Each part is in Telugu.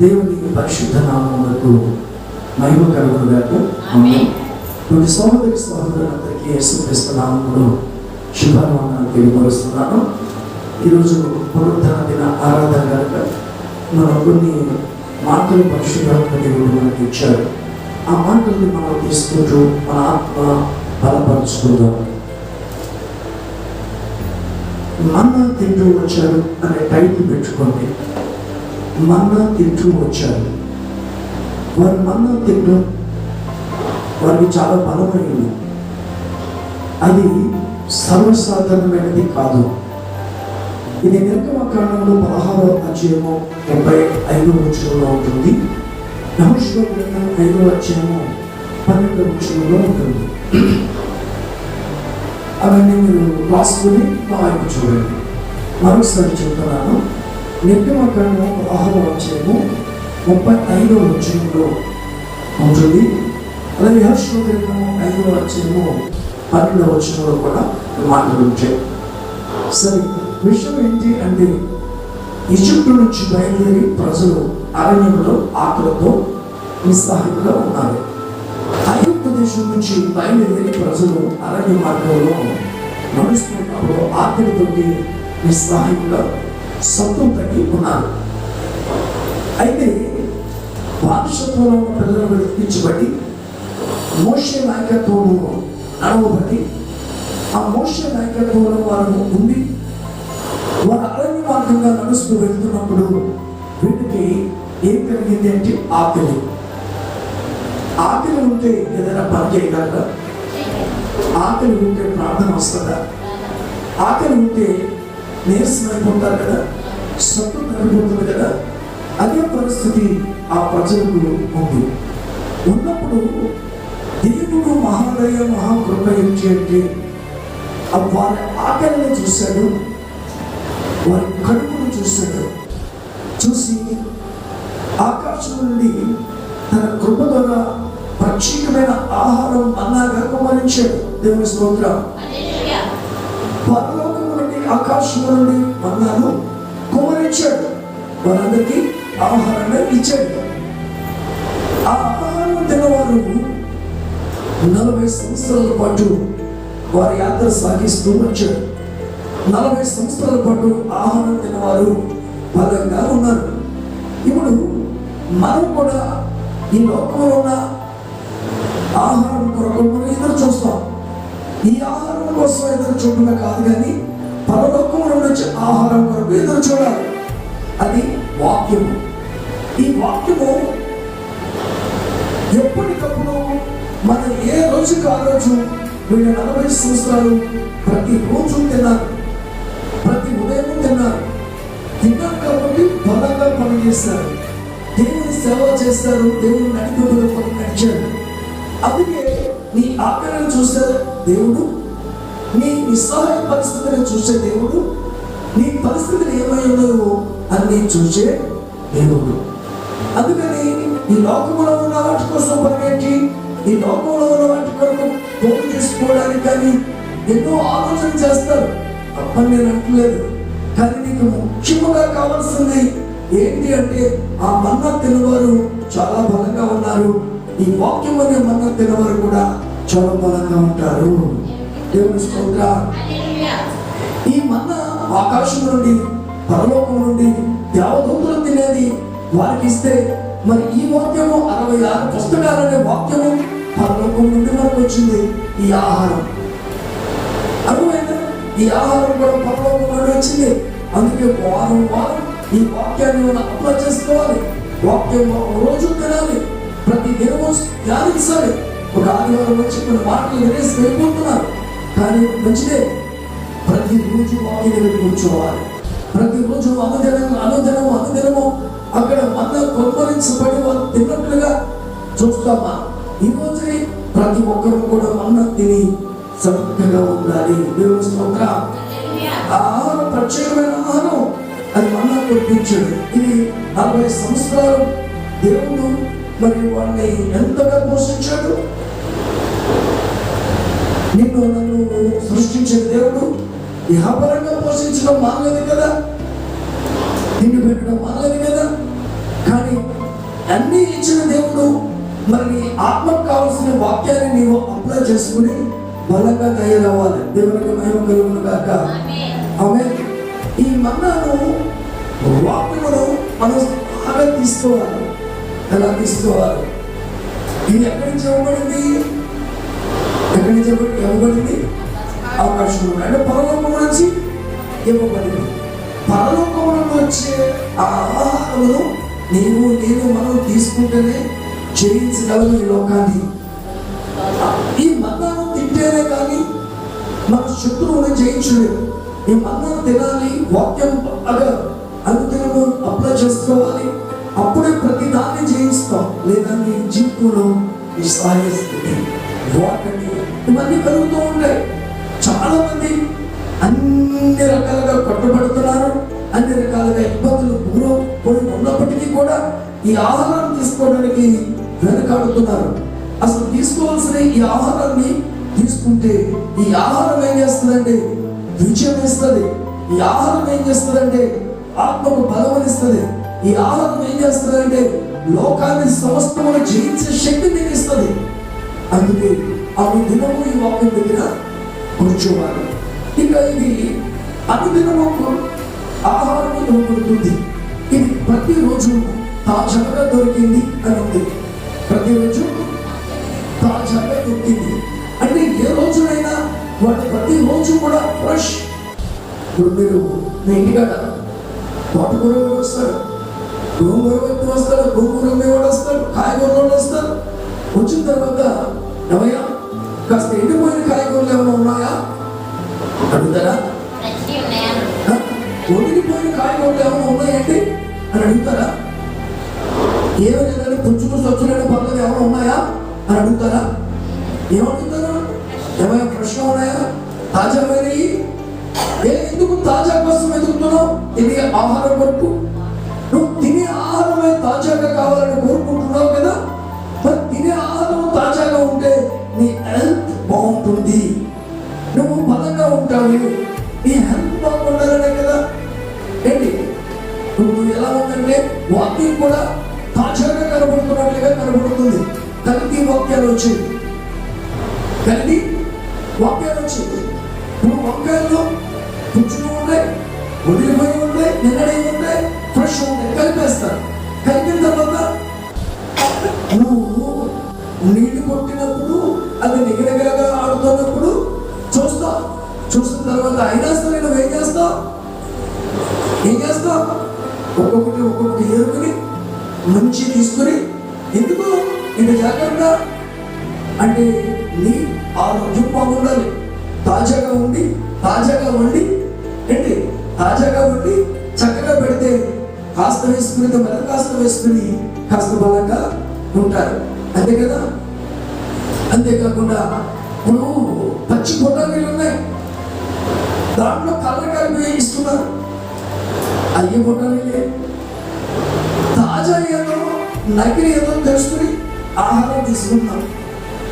దేవుని పరిశుద్ధ నామములకు మహిమ కలుగునుగాక. కొన్ని సహోదరి సహోదరులందరికీ యేసుక్రీస్తు నామములో శుభాకాంక్షలు తెలియపరుస్తున్నాను. ఈరోజు పునరుద్ధరణ దిన ఆరాధన కనుక మనం కొన్ని మాటలు పరిశుభ్రంగా దేవుడు మనకి ఇచ్చారు ఆ మాటల్ని మనం తీసుకుంటూ మన ఆత్మ బలపరుచుకుందాం. మన్న తింటూ వచ్చారు అనే టైటిల్ పెట్టుకోండి. మన్నా తింటూ వచ్చారు వారు మన్నా తింటూ వారికి చాలా బలమైనది అది సర్వసాధారణమైనది కాదు. ఇది నిర్గమకాండంలో పదహారో అధ్యాయము డెబ్బై ఐదో వచ్చంలో ఉంటుంది. నహుషులో గ్రంథం ఐదో అధ్యాయము పన్నెండో వచ్చంలో ఉంటుంది. అవన్నీ మీరు రాసుకుని మా వైపు చూడండి. మరొకసారి చెప్తున్నాను నిర్గమకాండం పదహారవ అధ్యాయము ముప్పై ఐదో వచ్చంలో ఉంటుంది. అలాగే హర్షణ గ్రంథము ఐదో అధ్యాయము పన్నెండవ వచనంలో కూడా మాటలు ఉంటాయి సరే విషయం ఏంటి అంటే ఈజిప్టు నుంచి బయలుదేరి ప్రజలు అరణ్యంలో ఆకలితో నిస్సహాయంగా ఉన్నారు. ఐగుప్తు దేశం నుంచి బయలుదేరి ప్రజలు అరణ్య మార్గంలో నడుస్తున్నప్పుడు ఆకలితోటి నిస్సహాయంగా సత్వం తగ్గి ఉన్నారు అయితే బానిసత్వంలో ఉన్న పిల్లలను వెతికించబడి మోషే నాయకత్వము నడవబట్టి ఆ మోషే నాయకత్వంలో వారు ఉండి వారు అరణ్య మార్గంగా నడుస్తూ వెళ్తున్నప్పుడు వీటికి ఏం కలిగింది అంటే ఆకలి. ఆకలి ఉంటే ఏదైనా పని చేయగలరా? ఆకలి ఉంటే ప్రార్థన వస్తుందా? ఆకలి ఉంటే నీరసం అయిపోతారు కదా? సత్తు తగ్గిపోతుంది కదా? అదే పరిస్థితి ఆ ప్రజలకు ఉంది. ఉన్నప్పుడు దేవుడు మహాదయ మహాకృప ఏంటి అంటే వారి ఆకలిని చూశాడు వారి కడుపును చూశాడు. చూసి ఆకాశం నుండి తన కృప ద్వారా ప్రత్యేకమైన ఆహారం అన్నాగా కుమరించాడు. దేవుని స్తోత్రం. హల్లెలూయా. ఆకాశం నుండి మన్నాను కుమరించాడు వారందరికీ ఆహారాన్ని ఇచ్చాడు. ఆహారం తినవారు నలభై సంవత్సరాల పాటు వారి యాత్ర సాగిస్తూ వచ్చాడు నలభై సంవత్సరాల పాటు ఆహారం తినవారు బలంగా ఉన్నారు. ఇప్పుడు మనం కూడా ఈ లోకంలో ఉన్న ఆహారం కొరకు మనం ఎదురు చూస్తాం. ఈ ఆహారం కోసం ఎదురు చూడటమే కాదు కానీ పరలోకంలో నుంచి ఆహారం కొరకు ఎదురు చూడాలి. అది వాక్యము. ఈ వాక్యము ఎప్పటికప్పుడు మనం ఏ రోజుకి ఆ రోజు వీళ్ళ నలభై సంవత్సరాలు ప్రతి రోజు తిన్నారు. ప్రతి ఉదయం తిన్నారు. తిన్నారు కాబట్టి బలంగా పనిచేస్తారు దేవుని సేవ చేస్తారు. దేవుని నడిపి నడిచాడు. అందుకే నీ ఆకలిని చూస్తే దేవుడు నీ నిస్సహాయ పరిస్థితిని చూసే దేవుడు నీ పరిస్థితులు ఏమై ఉన్నాయో అన్ని చూసే దేవుడు. అందుకని ఈ లోకంలో ఉన్న వాటి కోసం పరిగెట్టి ఈ లోకంలో ఉన్న వాటి కొరకు పోగు చేసుకోవడానికి కానీ ఎన్నో ఆలోచన చేస్తారు. తప్పని నేను అంటలేదు కానీ నీకు ముఖ్యంగా కావాల్సింది ఏంటి అంటే ఆ మన్న తినవారు చాలా బలంగా ఉన్నారు. ఈ వాక్యం అనే మన్న తినవారు కూడా చాలా బలంగా ఉంటారు. దేవుని స్తోత్ర. ఈ మన్న ఆకాశం నుండి పరలోకం నుండి దేవదూతలు తినేది వారికి ఇస్తే మరి ఈ వాక్యము అరవై ఆరు పుస్తకాలనే వాక్యము పరలోకం నుండి మనకు వచ్చింది. ఈ ఆహారం. అర్థమైందా ఈ ఆహారం కూడా పరలోకం నుండి వచ్చింది. అందుకే వారం వారం ఈ వాక్యాన్ని మనం అప్లై చేసుకోవాలి. వాక్యం రోజు తినాలి ప్రతి దినము ధ్యానించాలి. ఒక ఆదివారం వచ్చి కొన్ని మాటలు వినేసి వెళ్ళిపోతున్నారు. కానీ మంచిదే. ప్రతిరోజు వాక్యం దగ్గర కూర్చోవాలి. ప్రతిరోజు అనుదినము అనుదినము అనుదినము. అక్కడ వంద కొమ్మరించబడి వాళ్ళు తిన్నట్లుగా చూస్తామా? ఈ రోజు ప్రతి ఒక్కరు కూడా మన్న తిని చక్కగా ఉండాలి. దేవుని స్తోత్రం. ఆ ఆహారం ప్రత్యేకమైన ఆహారం. అది మన్నా కొట్టించాడు. ఇది నలభై సంవత్సరాలు దేవుడు మరి వాడిని ఎంతగా పోషించాడు? నిన్ను నన్ను సృష్టించిన దేవుడు పోషించడం మానలేదు కదా? తిండి పెట్టడం మానలేదు కదా? కానీ అన్ని ఇచ్చిన దేవుడు మరి నీ ఆత్మకు కావాల్సిన వాక్యాన్ని నీవు అప్లై చేసుకుని బలంగా తయారవ్వాలి. దేవునికి మహిమ కలుగును కాక ఆమె ఈ మన్నాను వాక్యమును మనం బాగా తీసుకోవాలి. ఎలా తీసుకోవాలి? ఇది ఎక్కడి నుంచి ఇవ్వబడింది? ఎక్కడి నుంచి ఇవ్వబడింది అవకాశం ఉంది. అంటే పరలోకం నుంచి ఇవ్వబడింది. పరలోకం వచ్చే ఆ ఆహారమును నీవు నేను మనం తీసుకుంటేనే జయించగలము ఈ లోకాన్ని. ఈ మన్నాను తింటేనే కానీ మన శత్రువుని జయించలేదు ఈ మన్నాను తినాలి వాక్యం బాగా అనుదినము అప్లై చేసుకోవాలి. అప్పుడే ప్రతి దాన్ని జయిస్తాం. లేదా నీ జీవితంలో నీ సాగిస్తుంది వాటిని ఇవన్నీ కలుగుతూ ఉంటాయి చాలా మంది అన్ని రకాలుగా కట్టుబడుతున్నారు అన్ని రకాలుగా ఇబ్బందులు గురు పోయి ఉన్నప్పటికీ కూడా ఈ ఆహారం తీసుకోవడానికి వెనకాడుతున్నారు. అసలు తీసుకోవాల్సిన ఈ ఆహారాన్ని తీసుకుంటే ఈ ఆహారం ఏం చేస్తుందంటే విజయం ఇస్తుంది. ఈ ఆహారం ఏం చేస్తుందంటే ఆత్మకు బలమనిస్తుంది ఈ ఆహారం ఏం చేస్తుందంటే లోకాన్ని సమస్తమును జయించే శక్తి మీకు ఇస్తుంది. అందుకే ఆమె దినము ఈ వాక్యం దగ్గర కూర్చోవాలి. ఇక ఇది అనుదినము ఆహారం ఇవ్వబడుతుంది ఇది ప్రతిరోజు తాజాగా దొరికింది అని ఉంది ప్రతిరోజు తాజాగా దొరికింది. అంటే ఏ రోజునైనా వాటి ప్రతి రోజు కూడా ఫ్రెష్ ఇప్పుడు మీరు మీ ఇంటికాడ తోటకూర వస్తారు? గోంగూర వ్యక్తి వస్తాడు గోంగూర వాడు వస్తారు? కాయగూర వస్తారు? వచ్చిన తర్వాత ఏమయ్యా కాస్త ఎండిపోయిన కాయగూరలు ఏమైనా ఉన్నాయా? అడుగుతారా? ఒడిగిపోయిన కాయగూరలు ఏమైనా ఉన్నాయండి అని అడుగుతారా ఏమైనా పుచ్చుకు స్వచ్ఛమైన పనులు ఏమైనా ఉన్నాయా? అని అడుగుతారా ఏమడుగుతారు ఏమైనా ప్రశ్న ఉన్నాయా? తాజామైనవి ఏ ఎందుకు తాజా కోసం వెతుకుతున్నావు? ఇది ఆహారం కొరకు. నువ్వు తినే ఆహారమే తాజాగా కావాలని కోరుకుంటున్నావు కదా? తినే తాజాగా ఉంటే నీ హెల్త్ బాగుంటుంది. నువ్వు బలంగా ఉంటావు. నీ హెల్త్ బాగుండాలనే కదా. ఏంటి? నువ్వు ఎలా ఉందంటే వాకింగ్ కూడా తాజాగా కనబడుతున్నట్లుగా కనబడుతుంది. కలిగి వాక్యాలు వచ్చింది కలిగి వాక్యాలు వచ్చింది నువ్వు వంకాయల్లో పుచ్చులు ఉంటాయి వదిలిపోయి ఉంటాయి నిన్నడే ఉంటాయి ఫ్రెష్ ఉంటాయి కలిపేస్తారు. కలిపిన తర్వాత నువ్వు నీళ్ళు అది నిగరగరగా ఆడుతున్నప్పుడు చూస్తావు చూసిన తర్వాత అయినా సరే నువ్వు ఏం చేస్తావు? ఏం చేస్తావు? ఒక్కొక్కటి ఒక్కొక్కటి ఏరుకుని మంచి తీసుకుని ఎందుకు? ఇంత జాగ్రత్త అంటే నీ ఆరోగ్యం బాగుండాలి. తాజాగా ఉండి తాజాగా ఉండి ఏంటి? తాజాగా ఉండి చక్కగా పెడితే కాస్త వేసుకుని మరి కాస్త వేసుకుని కాస్త బలంగా ఉంటారు. అంతే కదా? అంతేకాకుండా ఇప్పుడు పచ్చి పొట్టాలు ఉన్నాయి. దాంట్లో కలర్ కలిపి ఇస్తున్నారు అయ్యే పొట్టాలు తాజా ఏదో నకిలీ ఏదో తెలుసుకుని ఆహారం తీసుకుంటున్నాం.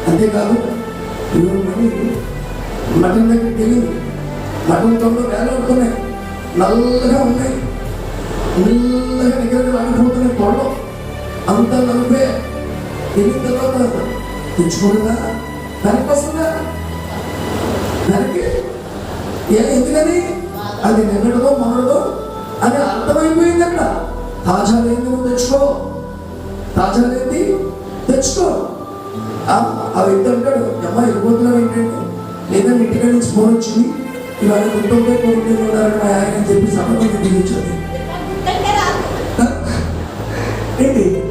అంతేకాదు ఇవి మటన్ దగ్గర తెలియదు మటన్ తొందర వేలాడుతున్నాయి నల్లగా ఉన్నాయి. నల్లగా దగ్గర ఆడిపోతున్నాయి తొడలో అంతా నలిపే వెళ్ళిన తర్వాత తెచ్చుకోలేదా దానికి వస్తుందా? దానికి? ఏ ఎందుకని? అది నిన్నటిదో మొన్నటిదో? అని అర్థమైపోయింది అక్కడ. తాజా లేని నువ్వు తెచ్చుకో. తాజా లేని తెచ్చుకో. ఆ వ్యక్తి అంటాడు అమ్మ వెళ్ళిపోతున్నావు ఏంటంటే లేదా ఇంటికి నుంచి ఫోన్ వచ్చింది. ఇవాళ గుంటూరుపై కోరుకుంటున్నారని మా ఆయన అని చెప్పి సంబంధం తెలియచండి ఏంటి?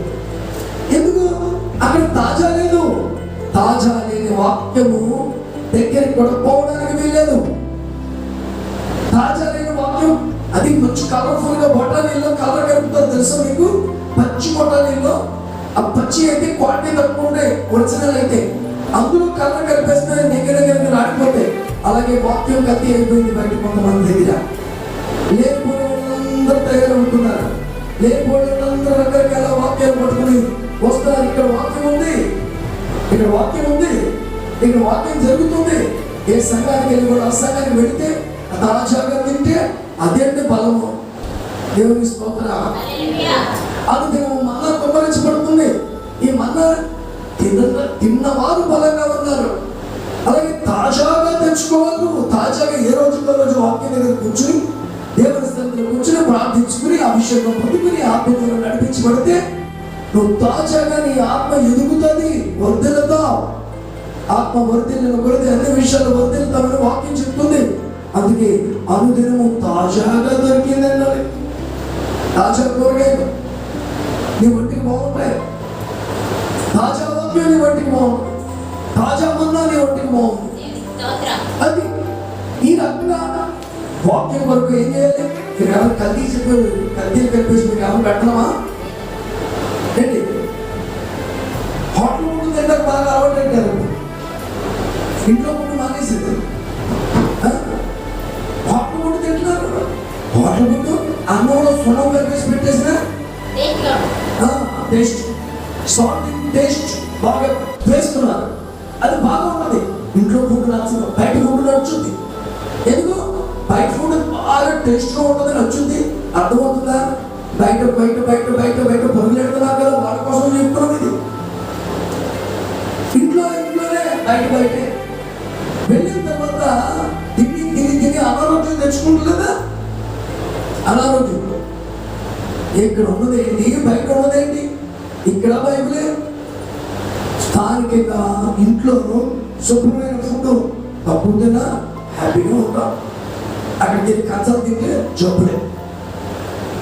తాజా లేని వాక్యము దగ్గరికి కూడా పోవడానికి వీల్లేదు. తాజా లేని వాక్యం అది మంచి కలర్ఫుల్గా బొటానీలో కలర్ కలుపుతారు తెలుసా మీకు? పచ్చి బొటానీలో ఆ పచ్చి అయితే క్వాలిటీ తక్కువ ఉంటాయి ఒరిజినల్ అయితే. అందులో కలర్ కలిపేస్తే దగ్గర దగ్గర రాకపోతే అలాగే వాక్యం కత్తి అయిపోయింది బయట కొంతమంది దగ్గర. లేకపోయిన తయారు ఉంటున్నారు లేకపోయిన వాళ్ళందరూ రకరకాల వాక్యాలు పట్టుకుని వస్తారు ఇక్కడ వాక్యం ఉంది. ఇక్కడ వాక్యం ఉంది. ఇక్కడ వాక్యం జరుగుతుంది. ఏ సంఘానికి వెళ్ళి కూడా ఆ సంఘానికి వెళితే తాజాగా తింటే అదేంటి బలము. దేవుని స్తోత్ర. అది దేవుడు మళ్ళా కుమ్మరించబడుతుంది తిన్న తిన్నవారు బలంగా ఉన్నారు. అలాగే తాజాగా తెచ్చుకోవాలి నువ్వు. తాజాగా ఏ రోజుకో రోజు వాక్యం దగ్గర కూర్చుని దేవుని స్థలంలో కూర్చుని ప్రార్థించుకుని అభిషేకం పొందుకుని ఆత్మలో నడిపించబడితే నువ్వు తాజాగా నీ ఆత్మ ఎదుగుతుంది వర్ధిల్లుతావు ఆత్మ వర్ధిల్లిన కొలది అన్ని విషయాలు వర్ధిల్లుతామని వాక్యం చెప్తుంది. అందుకే అనుదినము తాజాగా దొరికింది అన్నది తాజా కూరగాయలు నీ ఒంటికి బాగుంటాయి. తాజా వాక్యం నీ ఒంటికి బాగుంటుంది. తాజా మన్నా నీ ఒంటికి బాగుంటుంది. అది ఈ రకంగా వాక్యం కొరకు ఏం చేయాలి? మీరు ఎవరు కల్తీ చెప్పి కల్తీలు కలిపేసి మీకు ఎవరు పెట్టడమా? పెట్టారు ఇంట్లో ముందు మానేసింది? హోటల్ ముందు తింటున్నారు. హోటల్ ముందు అన్నంలో సున్నం కలిపేసి పెట్టేసిన? టేస్ట్. సాల్ట్ టేస్ట్ బాగా వేస్తున్నారు అది బాగా ఉన్నది. ఇంట్లో ఫుడ్ నచ్చదు. బయట ఫుడ్ నచ్చుద్ది ఎందుకు? బయట ఫుడ్ బాగా టేస్ట్గా ఉంటుంది నచ్చుద్ది అర్థమవుతుందా? బయట బయట బయట బయట బయట పరుగులెడుతున్నారు కదా వాళ్ళ కోసం చెప్తున్నాం ఇది. ఇంట్లో ఇంట్లోనే బయట బయటే. వెళ్ళిన తర్వాత తిని తిని తిని అనారోగ్యం తెచ్చుకుంటుంది కదా? అనారోగ్యం. ఇక్కడ ఉన్నది ఏంటి? బయట ఉన్నది ఏంటి? ఇక్కడ బైబిలే స్థానికంగా ఇంట్లో శుభ్రమైన ఫుడ్ తప్పు తిన్నా హ్యాపీగా ఉంటాం. అక్కడికి వెళ్ళి కంచాలు తింటే జబ్బులే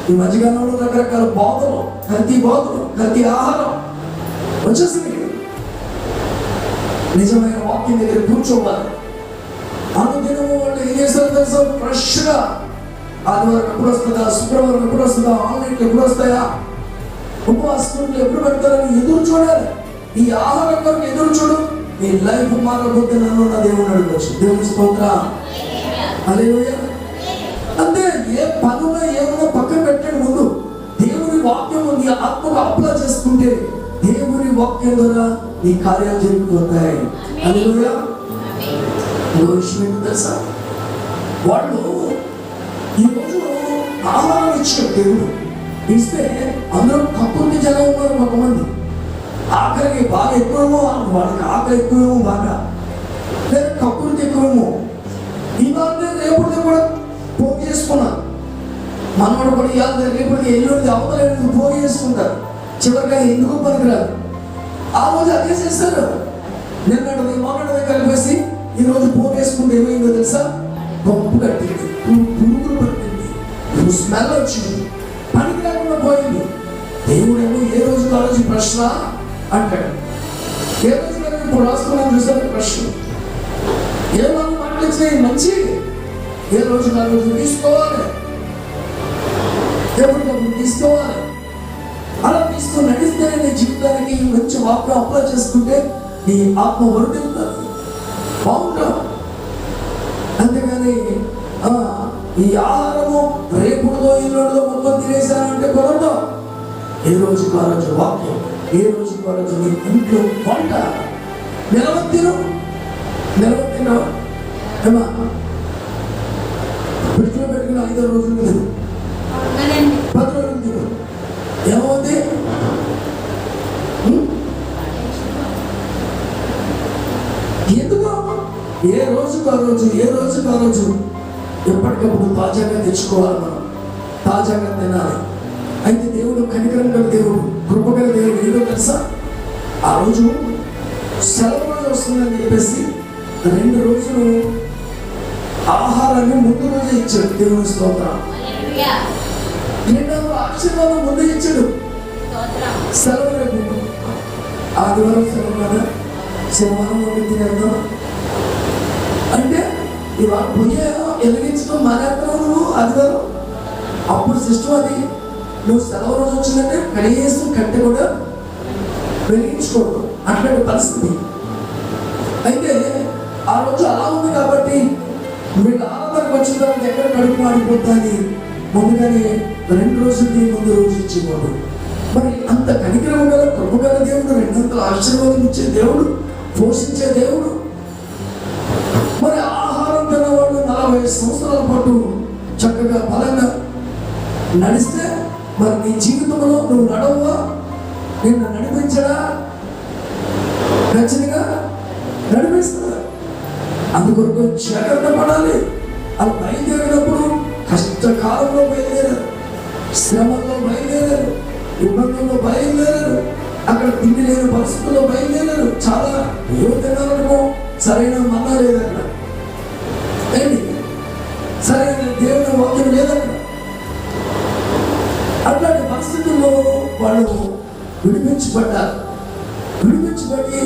ఈ మధ్యకాలంలో రకరకాల బాధలు కల్తీ బాధలు కల్తీ ఆహారం. వచ్చేసింది నిజమైన వాక్యం దగ్గర కూర్చోవాలి అనుదినము వాళ్ళు ఏం చేస్తారు తెలుసా? ఫ్రెష్గా ఆదివారం ఎప్పుడు వస్తుందా? శుక్రవారం ఎప్పుడు వస్తుందా? ఆన్లైన్లో ఎప్పుడు వస్తాయా? ఉపవాసం ఎప్పుడు పెడతారని ఎదురు చూడాలి. ఈ ఆహారం కొరకు ఎదురు చూడు. నీ లైఫ్ మారబోతే నన్ను నా దేవుని అడగచ్చు. దేవుని స్తోత్ర. అదే అంతే ఏ పనులో ఏమైనా పక్కన పెట్టండి ముందు. దేవుని వాక్యం ఉంది. ఆత్మకు అప్లై చేసుకుంటే దేవుని వాక్యం ద్వారా నీ కార్యాలు ఇంకో విషయం ఏంటో తెలుసా? వాళ్ళు ఈరోజు ఆహారం ఇచ్చాడు దేవుడు. ఇస్తే అందరూ కప్పుర్తి జనం ఉన్నారు కొంతమంది. ఆకలికి బాగా ఎక్కువేమో వాళ్ళకి ఆకలి ఎక్కువేమో బాగా. లేదా కప్పుర్తి ఎక్కువేమో ఇవాళ రేపటిది కూడా పోగు చేసుకున్నారు. మనవాడు కూడా ఇవాళ రేపటిది ఎల్లుండి అవతలేదు పోగు చేసుకుంటారు. చివరిగా ఎందుకు పనికిరాదు? ఆ రోజు అదే చేస్తారు. నిన్నటిది మొన్నటిది కలిపేసి ఈ రోజు పోగేసుకుంటే ఏమైందో తెలుసా? గొప్ప కట్టింది. పురుగులు పట్టింది. నువ్వు స్మెల్ వచ్చింది. పనికి లేకుండా పోయింది. దేవుడేమో ఏ రోజు కాలేజీ ప్రశ్న? అంటాడు. ఏ రోజు ఇప్పుడు రాసుకున్నాను చూసాను ప్రశ్న? ఏ మనం మాట్లాడించినాయి మంచి. ఏ రోజు ఆ రోజు తీసుకోవాలి ఎప్పుడు తీసుకోవాలి? జీవితానికి మంచి వాక్యం అప్లై చేసుకుంటే నీ ఆత్మ వరుడుతుంది బాగుంటాం అంతేగాని ఈ ఆహారము రేపుడుదో ఇల్లుడుదో మొత్తం తినేసానంటే కుదరదు. ఏ రోజు ఆ రోజు వాక్యం ఏ రోజు ఆ రోజు నీ ఇంట్లో వంట. నిలవత్తిను నిలవత్తిన ఏమా పెట్టుకుని ఐదో రోజులు తిను. పది రోజులు తిను. ఏమవుతుంది ఉం? ఎందుకు ఏ రోజుకు ఆ రోజు ఏ రోజుకు ఆ రోజు ఎప్పటికప్పుడు తాజాగా తెచ్చుకోవాలి మనం. తాజాగా తినాలి. అయితే దేవుడు కనికరం గల దేవుడు కృపగల దేవుడు ఏదో తెలుసా? ఆ రోజు సెలవు రోజు వస్తుందని చెప్పేసి రెండు రోజులు ఆహారాన్ని ముందు రోజే ఇచ్చాడు దేవుని స్తోత్రం. రెండవ ఆశీర్వాదం ముందు ఇచ్చాడు. సెలవు రేపు. ఆదివారం సెలవు కదా? శనివారం ఒకటి తినేద్దాం. అంటే ఇవాళ పొయ్యి వెలిగించడం మానేస్తున్నావు నువ్వు ఆదివారం అప్పుడు సిస్టమ్ అది. నువ్వు సెలవు రోజు వచ్చిందంటే కనీసం కట్టె కూడా వెలిగించుకోవడం. అట్లాంటి పరిస్థితి. అయితే ఆ రోజు అలా ఉంది కాబట్టి వీళ్ళు ఆనందానికి వచ్చిన తర్వాత ఎక్కడ కడుపు మాడిపోతుంది? ముందుగానే రెండు రోజులకి ముందు రోజు ఇచ్చేవాడు. మరి అంత కనికరం గల కృప దేవుడు రెండంతల ఆశీర్వాదం ఇచ్చే దేవుడు పోషించే దేవుడు ఇరవై సంవత్సరాల పాటు చక్కగా బలంగా నడిస్తే మరి నీ జీవితంలో నువ్వు నడవవా నిన్ను నడిపించడా? ఖచ్చితంగా నడిపిస్తా అందుకొరకు జాగ్రత్త పడాలి. అలా బయలుదేరినప్పుడు కష్టకాలంలో బయలుదేరారు. శ్రమంలో బయలుదేరారు. ఇబ్బందుల్లో బయలుదేరారు. అక్కడ తిండి లేని పరిస్థితుల్లో బయలుదేరారు. చాలా ఏం తినాలనుకో సరైన మన్నా లేదు అక్కడ ఏంటి సరైన దేవుని వాక్యం లేదక్కడ అట్లాంటి పరిస్థితుల్లో వాళ్ళు విడిపించబడ్డారు. విడిపించబడి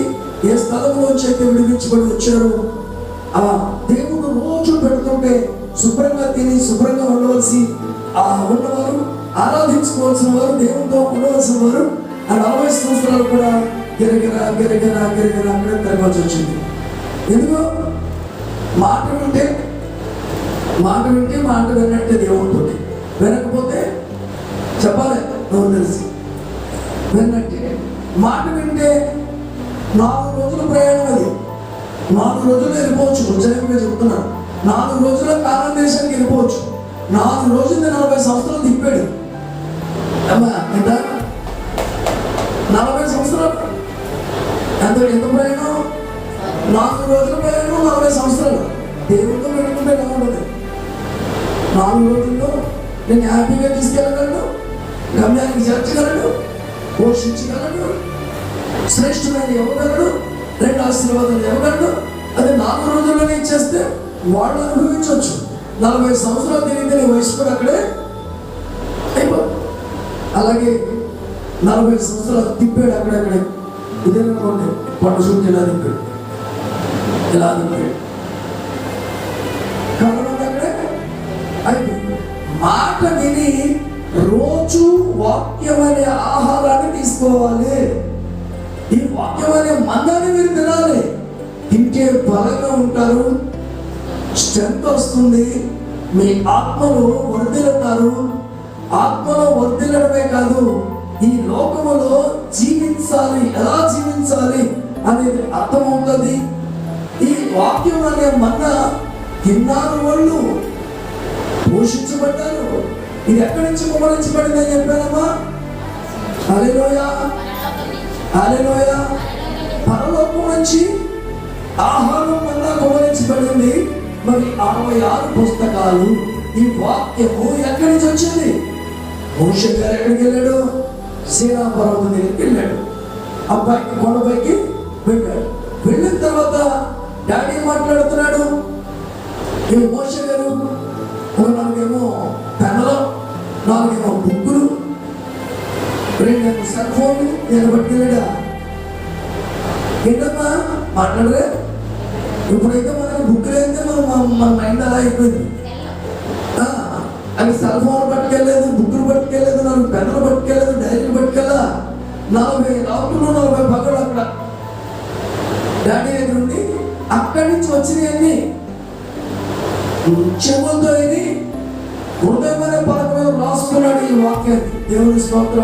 ఏ స్థలంలోంచి అయితే విడిపించబడి వచ్చారు ఆ దేవుడు రోజు పెడుతుంటే శుభ్రంగా తిని శుభ్రంగా ఉండవలసి ఆ ఉన్నవారు ఆరాధించుకోవాల్సిన వారు దేవునితో ఉండవలసిన వారు ఆ నలభై సంవత్సరాలు కూడా గిరగిర గిరగిర గిరగిర అక్కడ తిరగాల్సి వచ్చింది. ఎందుకు? మాట ఉంటే మాట వింటే మాట విన్నట్టే దేవునితో వినకపోతే చెప్పాలి నువ్వు తెలిసి? విన్నట్టే మాట వింటే నాలుగు రోజుల ప్రయాణం అది. నాలుగు రోజులు వెళ్ళిపోవచ్చు. ఉజ్జయంగా చెప్తున్నాను. నాలుగు రోజుల కాలం దేశానికి వెళ్ళిపోవచ్చు. నాలుగు రోజులు నలభై సంవత్సరాలు తిప్పాడు. అమ్మా ఎంత? నలభై సంవత్సరాలు? ఎంత ఎంత ప్రయాణం? నాలుగు రోజుల ప్రయాణం నలభై సంవత్సరాలు. దేవుడితో పెట్టుకుంటే ఎలా ఉంటుంది? నాలుగు రోజుల్లో నేను హ్యాపీగా తీసుకెళ్ళగలను గమ్యానికి చేర్చగలను పోషించగలను శ్రేష్ఠమైన ఇవ్వగలడు రెండు ఆశీర్వాదాలు ఇవ్వగలడు అది నాలుగు రోజుల్లోనే ఇచ్చేస్తే వాళ్ళు అనుభవించవచ్చు. నలభై సంవత్సరాలు తిరిగితే నీ వయసు కూడా అక్కడే అయిపోతుంది అలాగే నలభై సంవత్సరాలు తిప్పాడు అక్కడక్కడే. ఇదేననుకోండి పంట చుట్టూ ఇలా తిప్పాడు? మాట విని రోజు వాక్యం అనే ఆహారాన్ని తీసుకోవాలి. ఈ వాక్యం అనే మందాన్ని మీరు తినాలి. ఇంకే బలంగా ఉంటారు. స్ట్రెంత్ వస్తుంది. మీ ఆత్మను వర్ధిల్లుతారు. ఆత్మలో వర్ధిల్లడమే కాదు ఈ లోకములో జీవించాలి. ఎలా జీవించాలి అనేది అర్థమవుతుంది. ఈ వాక్యం అనే మన్న తిన్నారు వాళ్ళు. పోషించబడ్డారు ఇది ఎక్కడి నుంచి కుమరించబడిందని చెప్పానమ్మా అలెలోయ అలెలోయ పరలోకం నుంచి ఆహారం వల్ల కుమరించబడింది మరి అరవై ఆరు పుస్తకాలు ఈ వాక్యము ఎక్కడి నుంచి వచ్చింది? మోష గారు ఎక్కడికి వెళ్ళాడు? సీనా పర్వతం దగ్గరికి వెళ్ళాడు. అబ్బాయికి కొండపైకి వెళ్ళాడు. వెళ్ళిన తర్వాత డాడీ మాట్లాడుతున్నాడు? ఈ మోష ఒక నాలుగేమో పెన్నులు నాలుగేమో బుక్కులు రెండేమో సెల్ ఫోన్లు నేను పట్టుకెళ్ళాడా? ఏంటమ్మా మాట్లాడరే? ఇప్పుడైతే మనకి బుక్కులు అయితే మనం మన- మన మైండ్ అలా అయిపోయింది. అవి సెల్ ఫోన్ పట్టుకెళ్ళలేదు బుక్కులు పట్టుకెళ్ళలేదు నాలుగు పెన్నులు పట్టుకెళ్ళలేదు డైరీలు పట్టుకెళ్ళా? నలభై రాత్రులు నలభై పగలు అక్కడ. డాడీ దగ్గర ఉండి అక్కడి నుంచి వచ్చినాయన్నీ చెవులతో ఇది హృదయమైన పలక రాసుకున్నాడు ఈ వాక్యాన్ని దేవుని స్తోత్ర.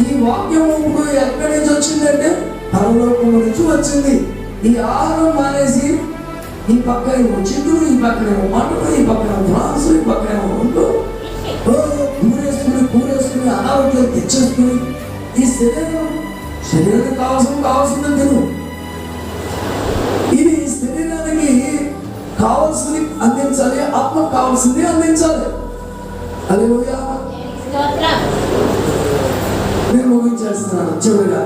ఈ వాక్యం ఇప్పుడు ఎక్కడి నుంచి వచ్చిందంటే పరలోకం నుంచి వచ్చింది. ఈ ఆహారం మానేసి ఈ పక్కన ఏమో చిక్కుడు ఈ పక్కన ఏమో మటను ఈ పక్కన ఏమో ఫ్రాన్స్ ఈ పక్కన ఏమో ఉండు. ఓ, కూరేసుకుని కూరేసుకుని అనారోగ్యం తెచ్చేసుకుని ఈ శరీరం శరీరానికి కావాల్సిన కావాల్సిందని తిను. కావాల్సింది అందించాలి ఆత్మ కావాల్సింది అందించాలి. అదే నేను ముగించేస్తున్నాను చివరిగా.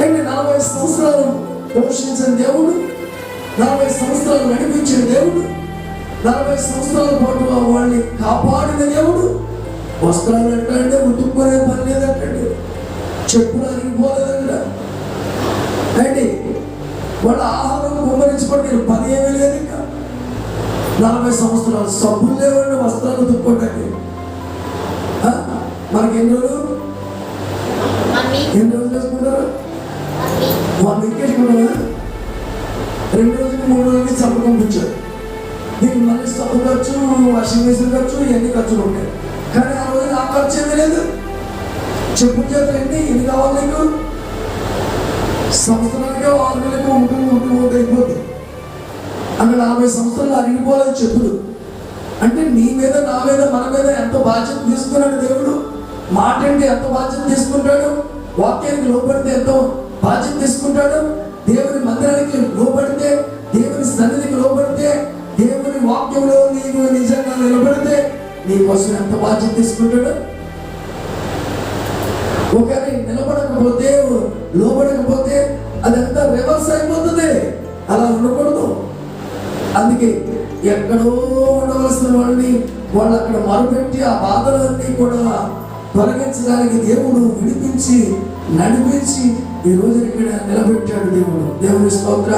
అంటే నలభై సంవత్సరాలు పోషించిన దేవుడు నలభై సంవత్సరాలు నడిపించిన దేవుడు నలభై సంవత్సరాల పాటు వాళ్ళని కాపాడిన దేవుడు. వస్త్రాలు ఎట్టండి ముట్టుకునే పని లేదంటే చెప్పులు అరిగిపోలేదంట అండి వాళ్ళ ఆహారం కుమ్మరించబడి పని ఏమీ లేదు ఇంకా. నలభై సంవత్సరాలు సబ్బులు లేవండి వస్త్రాలు ఉతుక్కోవడానికి ఆ? మనకి ఎన్ని రోజులు? ఎన్ని రోజులు చేసుకుంటారు? వన్ వీక్ వేసుకుంటారా రెండు రోజులకి మూడు రోజులకి సబ్బు పంపించారు. దీనికి మళ్ళీ సబ్బు ఖర్చు వాషింగ్ మెషిన్ ఖర్చు ఇవన్నీ ఖర్చులు ఉంటాయి. కానీ ఆ రోజు ఆ ఖర్చు ఏమీ లేదు. చెప్పు చేతులు ఎన్ని ఎన్ని కావాలి నీకు? సంవత్సరాలుగా వాళ్ళ నెలలకు ఉంటుంది ఉంటుంది ఉంటుంది అయిపోతుంది అక్కడ నలభై సంవత్సరాలు అరిగిపోలేదు చెప్పులు అంటే నీ మీద నా మీద మన మీద ఎంత బాధ్యత తీసుకున్నాడు దేవుడు? మాట అంటే ఎంత బాధ్యత తీసుకుంటాడు? వాక్యానికి లోపడితే ఎంతో బాధ్యత తీసుకుంటాడు? దేవుని మందిరానికి లోపడితే దేవుని సన్నిధికి లోపడితే దేవుని వాక్యంలో నీవు నిజంగా నిలబడితే నీ కోసం ఎంత బాధ్యత తీసుకుంటాడు? ఒకరి నిలబడకపోతే లోబడకపోతే అదంతా రివర్స్ అయిపోతుంది. అలా ఉండకూడదు. అందుకే ఎక్కడో ఉండవలసిన వాళ్ళని వాళ్ళు అక్కడ మరుపెట్టి ఆ బాధలన్నీ కూడా తొలగించడానికి దేవుడు విడిపించి నడిపించి ఈ రోజు ఇక్కడ నిలబెట్టాడు దేవుడు. దేవుని స్తోత్ర.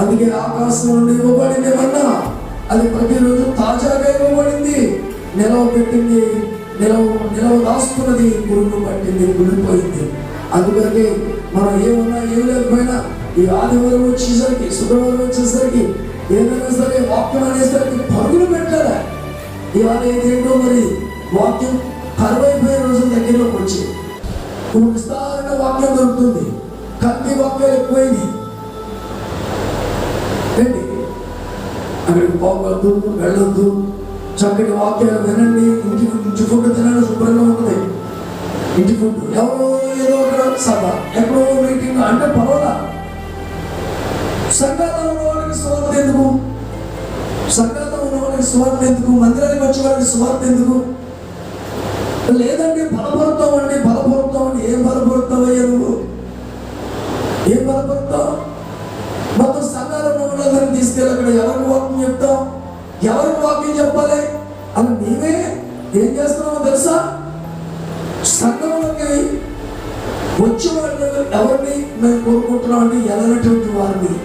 అందుకే ఆకాశం నుండి ఇవ్వబడింది ఏమన్నా? అది ప్రతిరోజు తాజాగా ఇవ్వబడింది. నిలవ పెట్టింది. నిలవ నిలవ దాస్తున్నది పురుగు పట్టింది కుళ్ళిపోయింది అందుకని మనం ఏమున్నా ఏం లేకపోయినా ఈ ఆదివారం వచ్చేసరికి శుక్రవారం వచ్చేసరికి ఏదైనా సరే వాక్యం అనేసరికి పరుగులు పెట్టాలి? ఇవాళ ఏంటో మరి వాక్యం కరువైపోయే రోజుల దగ్గరలోకి వచ్చి విస్తారణ వాక్యం దొరుకుతుంది. కత్తి వాక్యాలు ఎక్కువైంది అక్కడికి పోవద్దు వెళ్ళొద్దు చక్కటి వాక్యాలు వినండి. ఇంటి ఇంటి ఫుడ్ తినండి శుభ్రంగా ఉంటుంది. ఇంటి ఫుడ్ ఎవరో ఏదో ఒక సభ ఎక్కడో మీటింగ్ అంటే పర్వాలా? సంఘాలలో ఉన్న వాళ్ళకి స్వార్థ ఎందుకు? సంఘాలలో ఉన్న వాళ్ళకి స్వార్థ ఎందుకు? మందిరానికి వచ్చే వాళ్ళకి స్వార్థ ఎందుకు? లేదండి బలపడతావు అండి బలపడతావు అండి ఏం బలపడతావు అయ్యా నువ్వు? ఏం బలపడతావు మొత్తం సంఘాలలో ఉన్న వాళ్ళందరినీ తీసుకెళ్ళి అక్కడ ఎవరికి వాక్యం చెప్తావు? ఎవరు వాక్యం చెప్పాలి. అని నీవే ఏం చేస్తున్నావో తెలుసా? సంఘంలోకి వచ్చే వాళ్ళు ఎవరిని మేము కోరుకుంటున్నాం అంటే ఎలాంటి వారిని.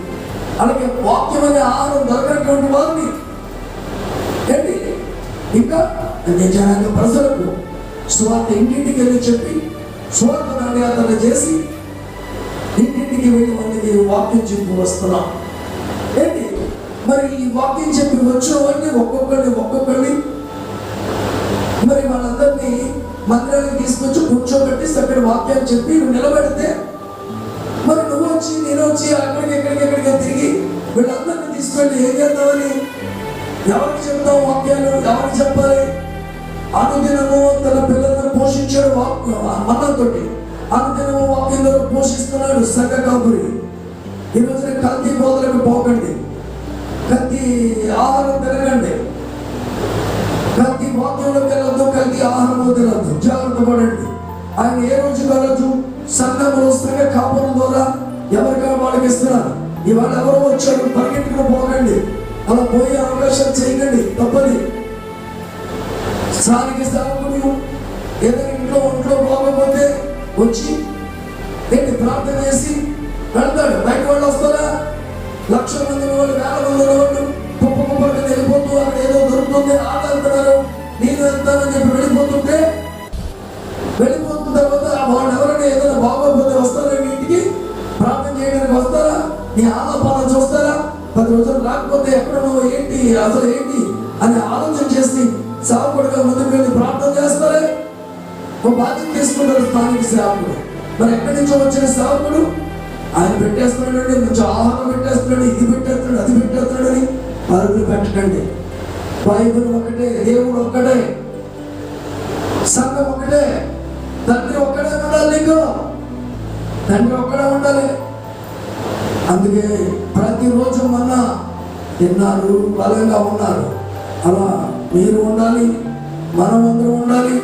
అలాగే వాక్యం అనే ఆహారం దొరకనటువంటి వారిని. ఏంటి? ఇంకా నిజానికి ప్రజలకు స్వార్థ ఇంటింటికి వెళ్ళి చెప్పి స్వార్థ నాణ్యాతన చేసి ఇంటింటికి వెళ్ళి వాళ్ళకి వాక్యం చెప్పి వస్తున్నాం. ఏంటి? మరి ఈ వాక్యం చెప్పి వచ్చినవన్నీ వాడిని ఒక్కొక్కరిని ఒక్కొక్కరిని మరి వాళ్ళందరినీ మందిరానికి తీసుకొచ్చి కూర్చోబెట్టి అక్కడ వాక్యాలు చెప్పి నువ్వు నిలబెడితే మరి నువ్వు వచ్చి నేను వచ్చి అక్కడికి ఎక్కడికి ఎక్కడికి తిరిగి వీళ్ళందరినీ తీసుకెళ్ళి ఏం చేద్దామని? ఎవరికి చెప్తాం వాక్యాలు? ఎవరికి చెప్పాలి? అనుదినము తన పిల్లలను పోషించాడు వాక్ అనుదినము వాక్యం వాక్యంలో పోషిస్తున్నాడు సంఘ కాపురి ఈ రోజున కల్తీ బోధలకు పోకండి. ప్రతి ఆహారం తినకండి. ప్రతి వాక్యంలోకి వెళ్ళొద్దు ప్రతి ఆహారంలో తినద్దు జాగ్రత్త పడండి. ఆయన ఏ రోజు కలదు సంఘంలో వస్తున్న కాపురం ద్వారా ఎవరికైనా వాళ్ళకి ఇస్తున్నారు. ఇవాళ ఎవరో వచ్చారు పరిగెత్తుకుని పోకండి. అలా పోయే అవకాశం చేయకండి. తప్పది స్థానిక సేవకుడు ఏదైనా ఇంట్లో ఒంట్లో బాగోపోతే వచ్చి ఏంటి ప్రార్థన చేసి వెళ్తాడు బయట వాళ్ళు వస్తారా? లక్ష మంది వాళ్ళు వేల మంది వాళ్ళు కుప్ప కుప్పకి వెళ్ళిపోతూ అక్కడ ఏదో దొరుకుతుంది ఆట నేను వెళ్తానని చెప్పి వెళ్ళిపోతుంటే వెళ్ళిపోతున్న తర్వాత వాళ్ళు ఎవరైనా ఏదైనా బాగోపోతే వస్తారా మీ ఇంటికి? ప్రార్థన చేయడానికి వస్తారా? నీ ఆలపాలన చూస్తారా? పది రోజులు రాకపోతే ఎక్కడ నువ్వు ఏంటి అసలు ఏంటి అని ఆలోచన చేసి సేవకుడిగా ముందుకు వెళ్ళి ప్రార్థన చేస్తారే? ఒక బాధ్యత తీసుకుంటారు స్థానిక సేవకుడు. మరి ఎక్కడి నుంచో వచ్చిన సేవకుడు ఆయన పెట్టేస్తున్నాడండి మంచి ఆహారం పెట్టేస్తున్నాడు ఇది పెట్టేస్తున్నాడు అది పెట్టేస్తున్నాడు అని పరుగులు పెట్టకండి. బైబిల్ ఒకటే దేవుడు ఒక్కటే సంఘం ఒకటే తండ్రి ఒక్కడే ఉండాలి నీకు. తండ్రి ఒక్కడే ఉండాలి. అందుకే ప్రతిరోజు మొన్న తిన్నారు బలంగా ఉన్నారు. అలా మీరు ఉండాలి మనం అందరం ఉండాలి.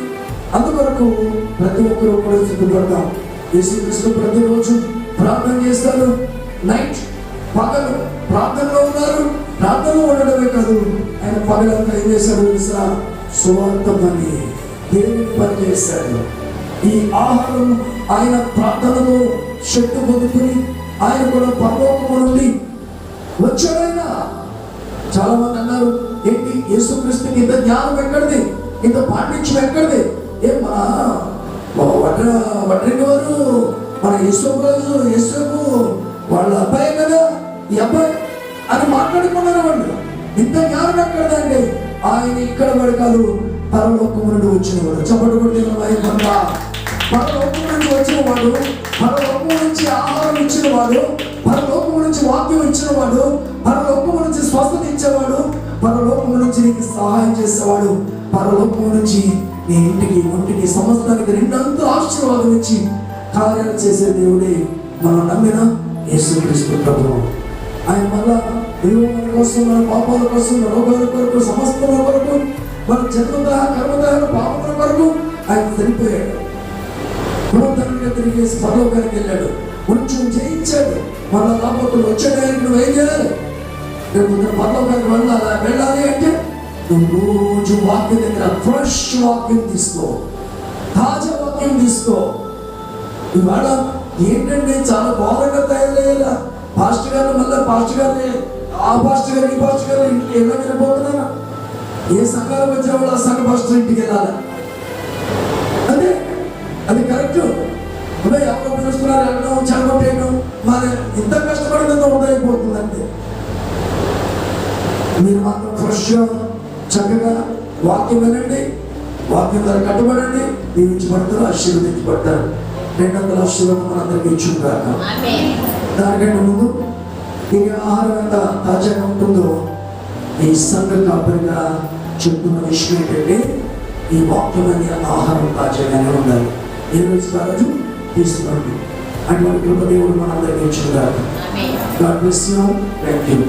అందువరకు ప్రతి ఒక్కరు కూడా సిద్ధపడతాం యేసుక్రీస్తు ప్రతిరోజు ప్రార్థన చేస్తారు. నైట్ పగలు ప్రార్థనలో ఉన్నారు. ప్రార్థనలో ఉండడమే కాదు ఆయన పగలంతా ఏం చేశారు తెలుసా? సువార్త పని దేవుని పని ఈ ఆహారం ఆయన ప్రార్థనలో శక్తి పొందుకుని ఆయన కూడా పరలోకము నుండి వచ్చాడైనా చాలా మంది అన్నారు ఏంటి? యేసుక్రీస్తుకి ఇంత జ్ఞానం ఎక్కడిది? ఇంత పాటించడం ఎక్కడిది? ఏ మన వడ్ర వడ్రింగ్ వారు మన యశ్వరాజు యశ్వకు వాళ్ళ అబ్బాయి కదా ఈ అబ్బాయి. అని మాట్లాడుకున్నారు వాళ్ళు. ఇంత జ్ఞానం ఎక్కడదండి? ఆయన ఇక్కడ వాడు కాదు పరలోకము నుండి వచ్చినవాడు. చప్పటి కొట్టిన పరలోకం నుండి వచ్చినవాడు పరలోకం నుంచి ఆహారం ఇచ్చినవాడు పరలోకం నుంచి వాక్యం ఇచ్చినవాడు పరలోకం నుంచి స్వస్థత ఇచ్చేవాడు పరలోకం నుంచి నీకు సహాయం చేసేవాడు పరలోకం నుంచి నీ ఇంటికి ఒంటికి సమస్తానికి రెండంతా ఆశీర్వాదం ఇచ్చి కార్యాలు చేసే దేవుడే మనం నమ్మిన యేసుక్రీస్తు ప్రభు ఆయన మళ్ళా దేవుడు మన కోసం మన పాపాల కోసం మన రోగాల కొరకు సమస్తల కొరకు మన జన్మదహ కర్మదహ పాపముల కొరకు ఆయన చనిపోయాడు. పునరుద్ధరణగా తిరిగి పరలోకానికి వెళ్ళాడు. కొంచెం జయించాడు. మన రాబోతులు వచ్చాడు ఆయనకి నువ్వు ఏం చేయాలి? రేపు పరలోకానికి వెళ్ళాలి? వెళ్ళాలి అంటే నువ్వు రోజు వాక్యం దగ్గర ఫ్రెష్ వాక్యం తీసుకో. తాజా వాక్యం తీసుకో. ఇవాళ ఏంటంటే చాలా ఘోరంగా తయారయ్యేలా పాస్ట్ గారు మళ్ళీ పాస్ట్ గారిని ఆ పాస్ట్ గారు ఈ పాస్ట్ గారు ఇంటికి ఎలా వెళ్ళిపోతున్నారా ఏ సంఘాలకు వచ్చిన వాళ్ళు ఆ సంఘ పాస్టర్ ఇంటికి వెళ్ళాలా? అదే అది కరెక్ట్. ఉదయం ఎవరో పిలుస్తున్నారు వెళ్ళడం చెడగొట్టేయడం మరి ఇంత కష్టపడినంత వృధా అయిపోతుంది అంతే మీరు మాత్రం ఫ్రెష్గా చక్కగా వాక్యం వినండి. వాక్యం ద్వారా కట్టుబడండి. దీవించబడతారు ఆశీర్వదించబడతారు. రెండు వందల ఆశీర్వాదం మనందరికీ Amen. దానికంటే ముందు ఈ ఆహారం ఎంత తాజాగా ఉంటుందో ఈ సంఘ కాపరిగా చెప్తున్న విషయం ఏంటంటే ఈ వాక్యం అనే ఆహారం తాజాగానే ఉండాలి ఏ రోజు రోజు తీసుకోండి అటువంటి కృప దేవుడు మనందరికీ bless you. Thank you.